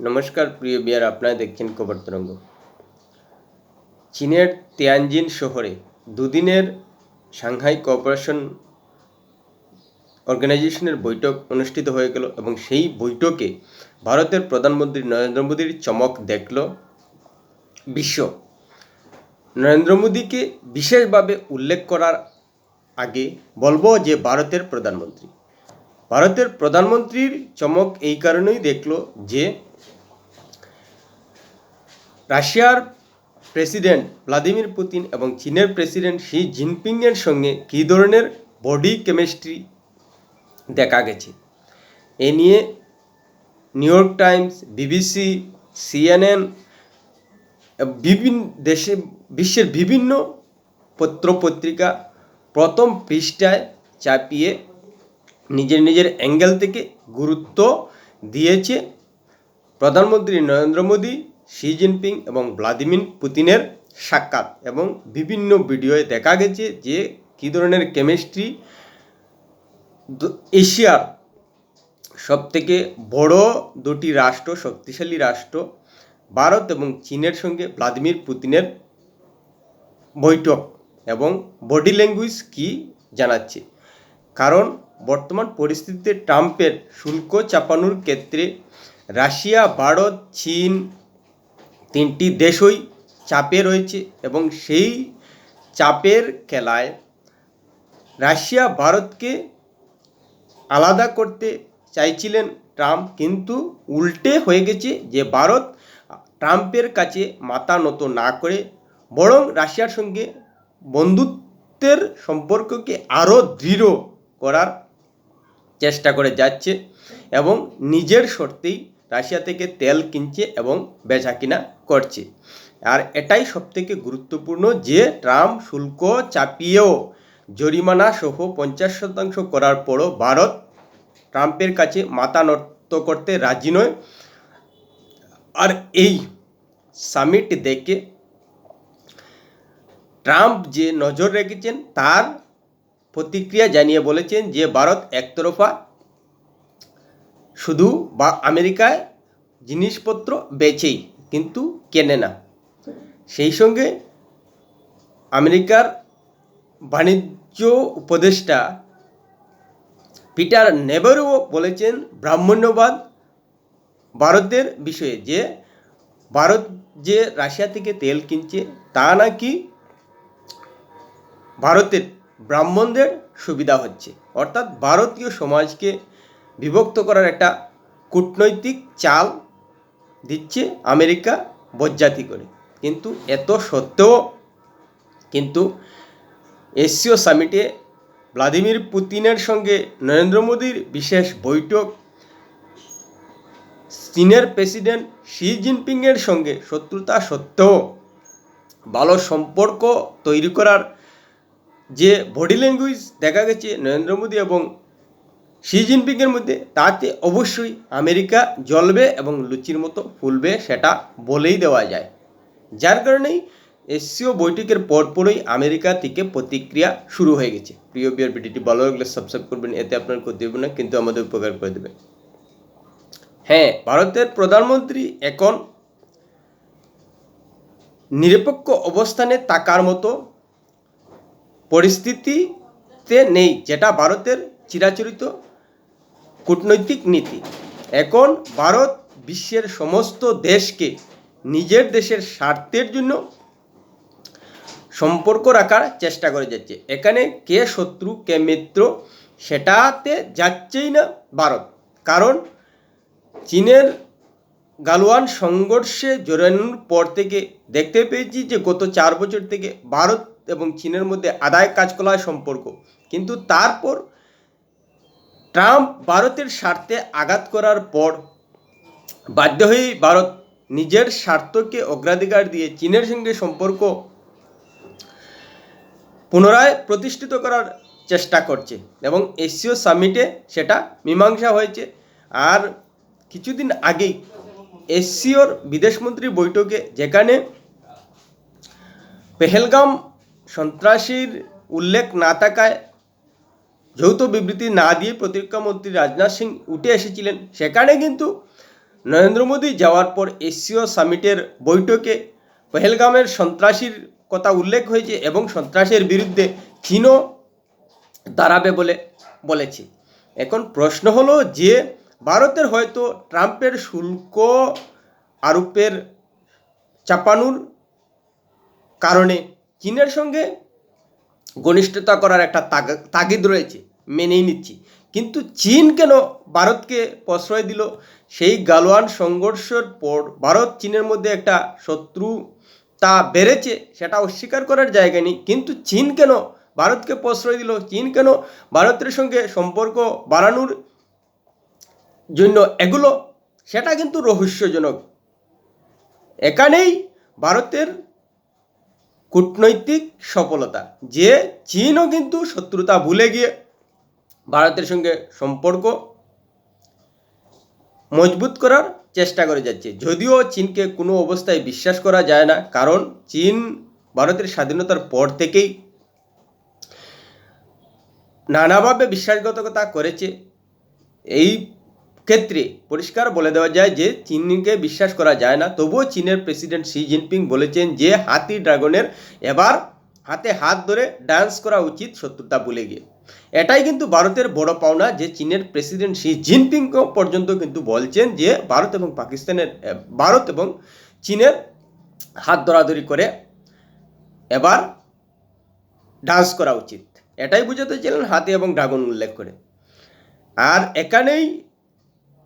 নমস্কার, প্রিয় বিয়ার আপনারা দেখছেন খবর তরঙ্গ। চীনের তিয়ানজিন শহরে দুদিনের সাংহাই কোঅপারেশন অর্গানাইজেশনের বৈঠক অনুষ্ঠিত হয়ে গেল এবং সেই বৈঠকে ভারতের প্রধানমন্ত্রী নরেন্দ্র মোদীর চমক দেখল বিশ্ব। নরেন্দ্র মোদীকে বিশেষভাবে উল্লেখ করার আগে বলব যে ভারতের প্রধানমন্ত্রী। ভারতের প্রধানমন্ত্রীর চমক এই কারণেই দেখল যে রাশিয়ার প্রেসিডেন্ট ভ্লাদিমির পুতিন এবং চীনের প্রেসিডেন্ট শি জিনপিংয়ের সঙ্গে কী ধরনের বডি কেমিস্ট্রি দেখা গেছে? এ নিয়ে New York Times, BBC, CNN, বিভিন্ন দেশে, বিশ্বের বিভিন্ন পত্র পত্রিকা প্রথম পৃষ্ঠায় চাপিয়ে নিজের নিজের অ্যাঙ্গেল থেকে গুরুত্ব দিয়েছে। প্রধানমন্ত্রী নরেন্দ্র মোদী শি জিনপিং এবং ভ্লাদিমির পুতিনের সাক্ষাৎ এবং বিভিন্ন ভিডিওয়ে দেখা গেছে যে কী ধরনের কেমিস্ট্রি এশিয়ার সবথেকে বড় দুটি রাষ্ট্র, শক্তিশালী রাষ্ট্র, ভারত এবং চীনের সঙ্গে ভ্লাদিমির পুতিনের বৈঠক এবং বডি ল্যাঙ্গুয়েজ কী জানাচ্ছে। কারণ বর্তমান পরিস্থিতিতে ট্রাম্পের শুল্ক চাপানোর ক্ষেত্রে রাশিয়া, ভারত, চীন তিনটি দেশই চাপে রয়েছে এবং সেই চাপের খেলায় রাশিয়া ভারতকে আলাদা করতে চাইছিলেন ট্রাম্প, কিন্তু উল্টে হয়ে গেছে যে ভারত ট্রাম্পের কাছে মাথা নত না করে, বরং রাশিয়ার সঙ্গে বন্ধুত্বের সম্পর্ককে আরও দৃঢ় করার চেষ্টা করে যাচ্ছে এবং নিজের শর্তেই রাশিয়া থেকে তেল কিনছে এবং বেচা কিনা করছে। আর এটাই সবথেকে গুরুত্বপূর্ণ যে ট্রাম্প শুল্ক চাপিয়েও জরিমানা সহ পঞ্চাশ শতাংশ করার পরও ভারত ট্রাম্পের কাছে মাথা নত করতে রাজি নয়। আর এই সামিট দেখে ট্রাম্প যে নজর রেখেছেন, তার প্রতিক্রিয়া জানিয়ে বলেছেন যে, ভারত একতরফা শুধু বা আমেরিকায় জিনিসপত্র বেচেই, কিন্তু কেনে না। সেই সঙ্গে আমেরিকার বাণিজ্য উপদেষ্টা পিটার নেবারও বলেছেন ব্রাহ্মণ্যবাদ ভারতের বিষয়ে, যে ভারত যে রাশিয়া থেকে তেল কিনছে, তা নাকি ভারতের ব্রাহ্মণদের সুবিধা হচ্ছে। অর্থাৎ ভারতীয় সমাজকে বিভক্ত করার একটা কূটনৈতিক চাল দিচ্ছে আমেরিকা বজ্জাতি করে। কিন্তু এত সত্ত্বেও কিন্তু এশীয় সামিটে ভ্লাদিমির পুতিনের সঙ্গে নরেন্দ্র মোদীর বিশেষ বৈঠক, চীনের প্রেসিডেন্ট শি জিনপিংয়ের সঙ্গে শত্রুতা সত্ত্বেও ভালো সম্পর্ক তৈরি করার যে বডি ল্যাঙ্গুয়েজ দেখা গেছে নরেন্দ্র মোদী এবং শি জিনপিংয়ের মধ্যে, তাতে অবশ্যই আমেরিকা জ্বলবে এবং লুচির মতো ফুলবে সেটা বলেই দেওয়া যায়। যার কারণেই এসসিও বৈঠকের পরপরই আমেরিকা থেকে প্রতিক্রিয়া শুরু হয়ে গেছে। প্রিয় বিয়ার ভিডিওটি ভালো লাগলে সাবস্ক্রাইব করবেন, এতে আপনার ক্ষতি হবে না, কিন্তু আমাদের উপকার করে দেবে। হ্যাঁ ভারতের প্রধানমন্ত্রী এখন নিরপেক্ষ অবস্থানে থাকার মতো পরিস্থিতিতে নেই, যেটা ভারতের চিরাচরিত কূটনৈতিক নীতি। এখন ভারত বিশ্বের সমস্ত দেশকে নিজের দেশের স্বার্থের জন্য সম্পর্ক রাখার চেষ্টা করে যাচ্ছে। এখানে কে শত্রু, কে মিত্র, সেটাতে যাচ্ছেই না ভারত। কারণ চীনের গালওয়ান সংঘর্ষে জড়ানোর পর থেকে দেখতে পেয়েছি যে গত চার বছর থেকে ভারত এবং চীনের মধ্যে আদায় কাজকলায় সম্পর্ক। কিন্তু তারপর ট্রাম্প ভারতের স্বার্থে আঘাত করার পর বাধ্য হয়েই ভারত নিজের স্বার্থকে অগ্রাধিকার দিয়ে চীনের সঙ্গে সম্পর্ক পুনরায় প্রতিষ্ঠিত করার চেষ্টা করছে এবং এশীয় সামিটে সেটা মীমাংসা হয়েছে। আর কিছুদিন আগেই এশীয়র বিদেশমন্ত্রী বৈঠকে যেখানে পেহেলগাম সন্ত্রাসীর উল্লেখ না থাকায় যৌথ বিবৃতি না দিয়ে প্রতিরক্ষা মন্ত্রী রাজনাথ সিং উঠে এসেছিলেন। সেখানে কিন্তু নরেন্দ্র মোদী যাওয়ার পর এশীয় সামিটের বৈঠকে পহেলগামের সন্ত্রাসীর কথা উল্লেখ হয়েছে এবং সন্ত্রাসের বিরুদ্ধে চীনও দাঁড়াবে বলে বলেছে। এখন প্রশ্ন হলো যে, ভারতের হয়তো ট্রাম্পের শুল্ক আরোপের চাপানোর কারণে চীনের সঙ্গে ঘনিষ্ঠতা করার একটা তাগিদ রয়েছে। মেনেই নিচ্ছি। কিন্তু চীন কেন ভারতকে প্রশ্রয় দিল? সেই গালোয়ান সংঘর্ষের পর ভারত চীনের মধ্যে একটা শত্রু তা বেড়েছে, সেটা অস্বীকার করার জায়গা নেই। কিন্তু চীন কেন ভারতকে প্রশ্রয় দিল? চীন কেন ভারতের সঙ্গে সম্পর্ক বাড়ানোর জন্য এগুলো? সেটা কিন্তু রহস্যজনক। এখানেই ভারতের কূটনৈতিক সফলতা, যে চীনও কিন্তু শত্রুতা ভুলে গিয়ে ভারতের সঙ্গে সম্পর্ক মজবুত করার চেষ্টা করে যাচ্ছে। যদিও চীনকে কোনো অবস্থায় বিশ্বাস করা যায় না, কারণ চীন ভারতের স্বাধীনতার পর থেকেই নানাভাবে বিশ্বাসঘাতকতা করেছে। এই ক্ষেত্রে পরিষ্কার বলে দেওয়া যায় যে, চীনকে বিশ্বাস করা যায় না। তবুও চীনের প্রেসিডেন্ট শি জিনপিং বলেছেন যে, হাতি ড্রাগনের এবার হাতে হাত ধরে ডান্স করা উচিত শত্রুতা ভুলে গিয়ে। এটাই কিন্তু ভারতের বড় পাওনা যে চীনের প্রেসিডেন্ট শি জিনপিং পর্যন্ত কিন্তু বলছেন যে ভারত এবং পাকিস্তানের ভারত এবং চীনের হাত ধরাধরি করে এবার ডান্স করা উচিত। এটাই বুঝাতে ছিলেন হাতি এবং ড্রাগন উল্লেখ করে। আর এখানেই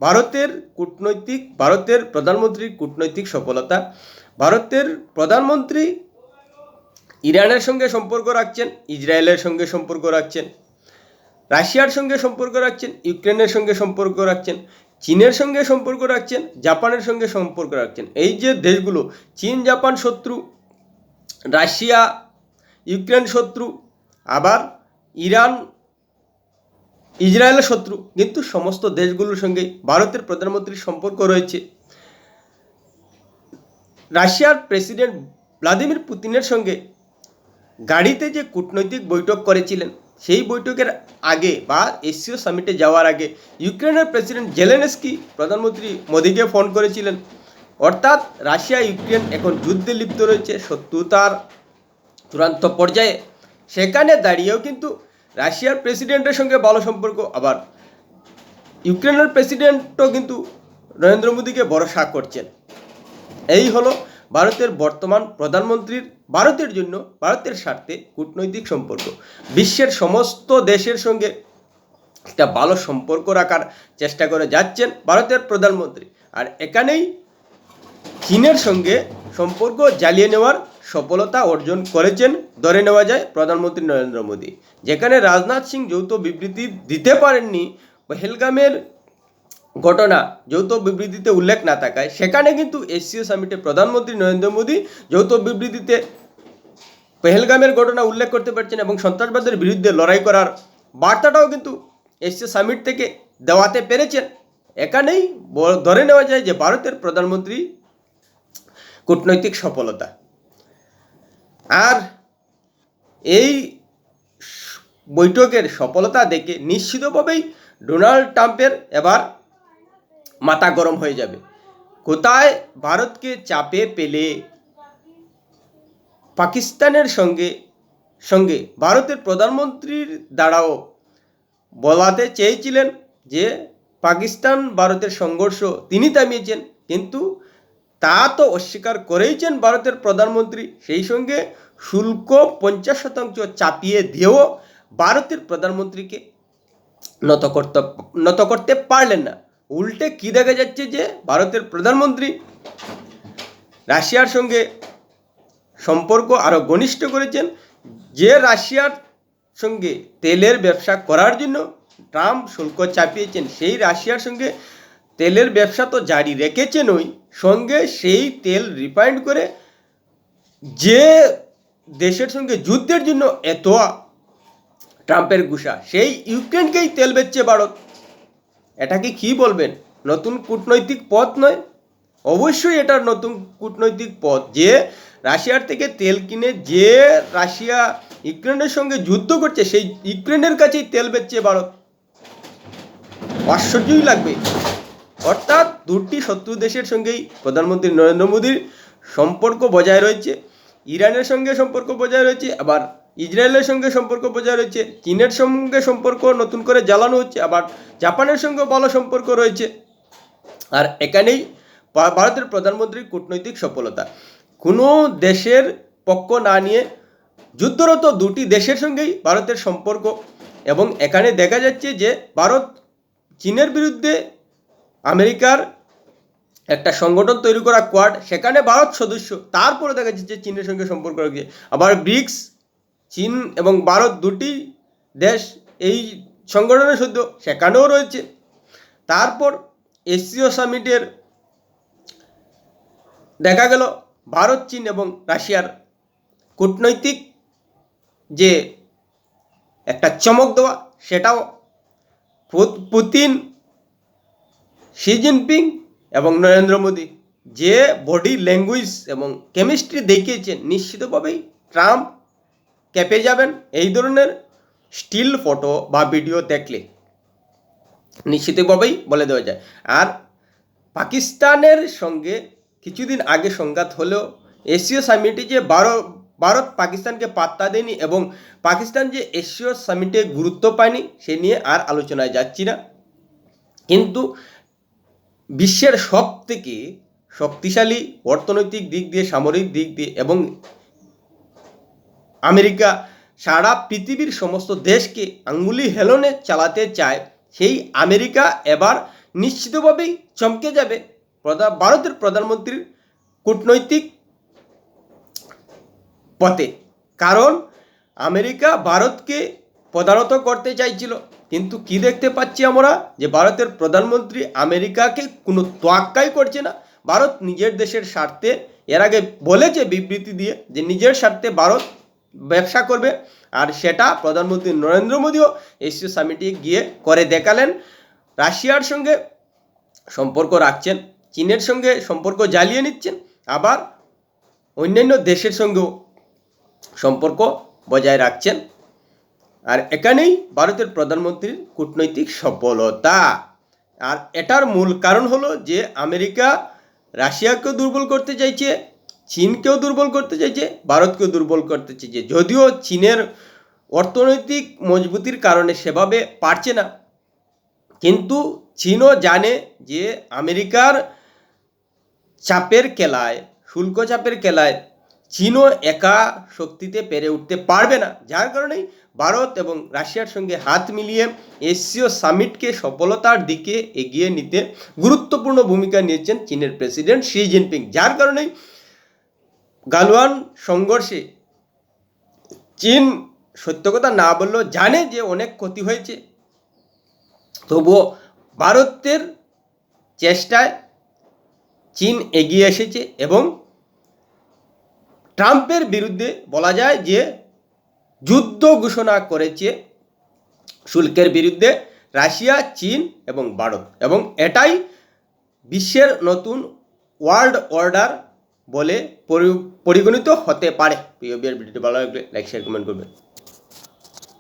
ভারতের কূটনৈতিক, ভারতের প্রধানমন্ত্রীর কূটনৈতিক সফলতা, ভারতের প্রধানমন্ত্রী ইরানের সঙ্গে সম্পর্ক রাখছেন, ইসরায়েলের সঙ্গে সম্পর্ক রাখছেন, রাশিয়ার সঙ্গে সম্পর্ক রাখছেন, ইউক্রেনের সঙ্গে সম্পর্ক রাখছেন, চীনের সঙ্গে সম্পর্ক রাখছেন, জাপানের সঙ্গে সম্পর্ক রাখছেন। এই যে দেশগুলো, চীন, জাপান শত্রু, রাশিয়া, ইউক্রেন শত্রু, আবার ইরান, ইসরায়েলের শত্রু, কিন্তু সমস্ত দেশগুলোর সঙ্গে ভারতের প্রধানমন্ত্রীর সম্পর্ক রয়েছে। রাশিয়ার প্রেসিডেন্ট ভ্লাদিমির পুতিনের সঙ্গে গাড়িতে যে কূটনৈতিক বৈঠক করেছিলেন, সেই বৈঠকের আগে বা এশীয় সামিটে যাওয়ার আগে ইউক্রেনের প্রেসিডেন্ট জেলেনস্কি প্রধানমন্ত্রী মোদীকে ফোন করেছিলেন। অর্থাৎ রাশিয়া, ইউক্রেন এখন যুদ্ধে লিপ্ত রয়েছে, শত্রুতার চূড়ান্ত পর্যায়ে। সেখানে দাঁড়িয়েও কিন্তু রাশিয়ার প্রেসিডেন্টের সঙ্গে ভালো সম্পর্ক আবার। ইউক্রেনের প্রেসিডেন্টও কিন্তু নরেন্দ্র মোদীকে ভরসা করছেন। এই হলো ভারতের বর্তমান প্রধানমন্ত্রীর, ভারতের জন্য ভারতের স্বার্থে কূটনৈতিক সম্পর্ক। বিশ্বের সমস্ত দেশের সঙ্গে একটা ভালো সম্পর্ক রাখার চেষ্টা করে যাচ্ছেন ভারতের প্রধানমন্ত্রী। আর এখানেই চীনের সঙ্গে সম্পর্ক জ্বালিয়ে নেওয়ার সফলতা অর্জন করেছেন, ধরে নেওয়া যায়, প্রধানমন্ত্রী নরেন্দ্র মোদী। যেখানে রাজনাথ সিং যৌথ বিবৃতি দিতে পারেননি, পহেলগামের ঘটনা যৌথ বিবৃতিতে উল্লেখ না থাকায় সেখানে কিন্তু এশীয় সামিটে প্রধানমন্ত্রী নরেন্দ্র মোদী যৌথ বিবৃতিতে পেহেলগামের ঘটনা উল্লেখ করতে পারছেন এবং সন্ত্রাসবাদের বিরুদ্ধে লড়াই করার বার্তাটাও কিন্তু এশীয় সামিট থেকে দেওয়াতে পেরেছেন। এখানেই ধরে নেওয়া যায় যে ভারতের প্রধানমন্ত্রী কূটনৈতিক সফলতা। আর এই বৈঠকের সফলতা দেখে নিশ্চিতভাবেই ডোনাল্ড ট্রাম্পের এবার মাথা গরম হয়ে যাবে। কোথায়? ভারতকে চাপে পেলে পাকিস্তানের সঙ্গে সঙ্গে ভারতের প্রধানমন্ত্রীর দ্বারাও বলাতে চেয়েছিলেন যে, পাকিস্তান ভারতের সংঘর্ষ তিনি থামিয়েছেন, কিন্তু তা তো অস্বীকার করেইছেন ভারতের প্রধানমন্ত্রী। সেই সঙ্গে শুল্ক পঞ্চাশ শতাংশ চাপিয়ে দিয়েও ভারতের প্রধানমন্ত্রীকে নত করতে নত করতে পারলেন না। উল্টে কি দেখা যাচ্ছে যে ভারতের প্রধানমন্ত্রী রাশিয়ার সঙ্গে সম্পর্ক আরও ঘনিষ্ঠ করেছেন, যে রাশিয়ার সঙ্গে তেলের ব্যবসা করার জন্য ট্রাম্প শুল্ক চাপিয়েছেন, সেই রাশিয়ার সঙ্গে তেলের ব্যবসা তো জারি রেখেছেনই সঙ্গে সেই তেল রিফাইন্ড করে যে দেশের সঙ্গে যুদ্ধের জন্য এত ট্রাম্পের গুসা, সেই ইউক্রেনকেই তেল বেচছে ভারত। এটাকে কি বলবেন? নতুন কূটনৈতিক পথ নয়? অবশ্যই এটার নতুন কূটনৈতিক পথ যে রাশিয়ার থেকে তেল কিনে যে রাশিয়া ইউক্রেনের সঙ্গে যুদ্ধ করছে, সেই ইউক্রেনের কাছেই তেল বেচছে ভারত। আশ্চর্যই লাগবে। অর্থাৎ দুটি শত্রু দেশের সঙ্গেই প্রধানমন্ত্রী নরেন্দ্র মোদীর সম্পর্ক বজায় রয়েছে, ইরানের সঙ্গে সম্পর্ক বজায় রয়েছে, আবার ইসরায়েলের সঙ্গে সম্পর্ক বজায় রয়েছে, চীনের সঙ্গে সম্পর্ক নতুন করে জ্বালানো হচ্ছে, আবার জাপানের সঙ্গে ভালো সম্পর্ক রয়েছে। আর এখানেই ভারতের প্রধানমন্ত্রীর কূটনৈতিক সফলতা। কোনো দেশের পক্ষ না নিয়ে যুদ্ধরত দুটি দেশের সঙ্গেই ভারতের সম্পর্ক, এবং এখানে দেখা যাচ্ছে যে ভারত চীনের বিরুদ্ধে আমেরিকার একটা সংগঠন তৈরি করা, কোয়াড, সেখানে ভারত সদস্য, তারপরে দেখা যাচ্ছে চীনের সঙ্গে সম্পর্ক রয়েছে। আবার ব্রিক্স চীন এবং ভারত দুটি দেশ এই সংগঠনের সদ্য সেখানেও রয়েছে। তারপর এসিও সামিটের দেখা গেল ভারত, চীন এবং রাশিয়ার কূটনৈতিক যে একটা চমক দেওয়া, সেটাও পুতিন, শি জিনপিং এবং নরেন্দ্র মোদী যে বডি ল্যাঙ্গুয়েজ এবং কেমিস্ট্রি দেখিয়েছেন, নিশ্চিতভাবেই ট্রাম্প ক্যাপে যাবেন? এই ধরনের স্টিল ফটো বা ভিডিও দেখলে। নিশ্চিতভাবেই বলে দেওয়া যায়। আর পাকিস্তানের সঙ্গে কিছুদিন আগে সংঘাত হলেও এশীয় সামিটে যে বারো, ভারত পাকিস্তানকে পাত্তা দেয়নি এবং পাকিস্তান যে এশীয় সামিটে গুরুত্ব পায়নি, সে নিয়ে আর আলোচনায় যাচ্ছি না। কিন্তু বিশ্বের সব থেকে শক্তিশালী অর্থনৈতিক দিক দিয়ে, সামরিক দিক দিয়ে এবং আমেরিকা সারা পৃথিবীর সমস্ত দেশকে আঙ্গুলি হেলনে চালাতে চায়, সেই আমেরিকা এবার নিশ্চিতভাবেই চমকে যাবে। প্রধান ভারতের প্রধানমন্ত্রীর কূটনৈতিক পথে। কারণ আমেরিকা ভারতকে প্রধানত করতে চাইছিল। কিন্তু কি দেখতে পাচ্ছি আমরা? যে ভারতের প্রধানমন্ত্রী আমেরিকাকে কোনো তোয়াক্কাই করছে না। ভারত নিজের দেশের স্বার্থে, এর আগে বলেছে বিবৃতি দিয়ে যে নিজের স্বার্থে ভারত ব্যবসা করবে। আর সেটা প্রধানমন্ত্রী নরেন্দ্র মোদীও এশীয় সামিটে গিয়ে করে দেখালেন। রাশিয়ার সঙ্গে সম্পর্ক রাখছেন, চীনের সঙ্গে সম্পর্ক জ্বালিয়ে নিচ্ছেন, আবার অন্যান্য দেশের সঙ্গেও সম্পর্ক বজায় রাখছেন। আর এখানেই ভারতের প্রধানমন্ত্রীর কূটনৈতিক সফলতা। আর এটার মূল কারণ হলো যে আমেরিকা রাশিয়াকেও দুর্বল করতে চাইছে চীনকেও দুর্বল করতে চাইছে, ভারতকেও দুর্বল করতে চাইছে। যদিও চীনের অর্থনৈতিক মজবুতির কারণে সেভাবে পারছে না। কিন্তু চীনও জানে যে আমেরিকার চাপের খেলায়, শুল্ক চাপের খেলায় চীনও একা শক্তিতে পেরে উঠতে পারবে না। যার কারণেই ভারত এবং রাশিয়ার সঙ্গে হাত মিলিয়ে এশীয় সামিটকে সফলতার দিকে এগিয়ে নিতে গুরুত্বপূর্ণ ভূমিকা নিয়েছেন চীনের প্রেসিডেন্ট শি জিনপিং। যার কারণেই গালওয়ান সংঘর্ষে চীন সত্য কথা না বললেও জানে যে অনেক ক্ষতি হয়েছে। তবুও ভারতের চেষ্টায় চীন এগিয়ে এসেছে এবং ট্রাম্পের বিরুদ্ধে বলা যায় যে যুদ্ধ ঘোষণা করেছে। শুল্কের বিরুদ্ধে রাশিয়া, চীন এবং ভারত এবং এটাই বিশ্বের নতুন ওয়ার্ল্ড অর্ডার বলে পরি- পরিগণিত হতে পারে। প্রিয় বিয়ার ভিডিওটি ভালো লাগলে লাইক শেয়ার কমেন্ট করবেন।